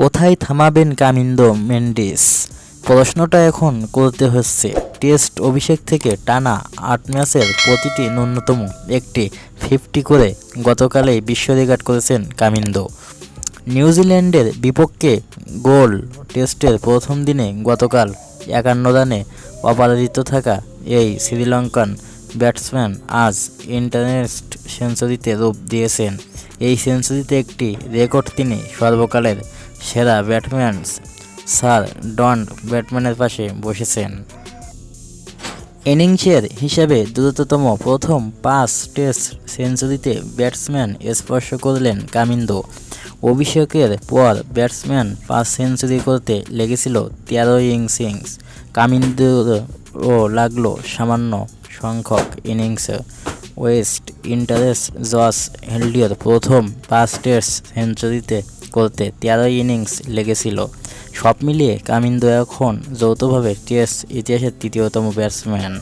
কোথায় থামাবেন কামিন্দো মেন্ডিস? প্রশ্নটা এখন করতে হচ্ছে। টেস্ট অভিষেক থেকে টানা আট ম্যাচের প্রতিটি ন্যূনতম একটি ফিফটি করে গতকালেই বিশ্ব রেকর্ড করেছেন কামিন্দো। নিউজিল্যান্ডের বিপক্ষে গোল টেস্টের প্রথম দিনে গতকাল একান্ন রানে অপরাজিত থাকা এই শ্রীলঙ্কান ব্যাটসম্যান আজ ইন্টারনেস্ট সেঞ্চুরিতে রূপ দিয়েছেন। এই সেঞ্চুরিতে একটি রেকর্ড তিনি সর্বকালের সেরা ব্যাটসম্যান স্যার ডন ব্যাটম্যানের পাশে বসেছেন। ইনিংসের হিসাবে দ্রুততম প্রথম পাঁচ টেস্ট সেঞ্চুরিতে ব্যাটসম্যান স্পর্শ করলেন কামিন্দো। অভিষেকের পর ব্যাটসম্যান পাঁচ সেঞ্চুরি করতে লেগেছিল তেরো ইনিংস। কামিন্দোরও লাগল সামান্য সংখ্যক ইনিংস। ওয়েস্ট ইন্টারেস্ট জস হেলডিওর প্রথম পাঁচ টেস্ট সেঞ্চুরিতে করতে তেরো ইনিংস লেগেছিল। সব মিলিয়ে কামিন্দো এখন যৌথভাবে টেস্ট ইতিহাসের তৃতীয়তম ব্যাটসম্যান।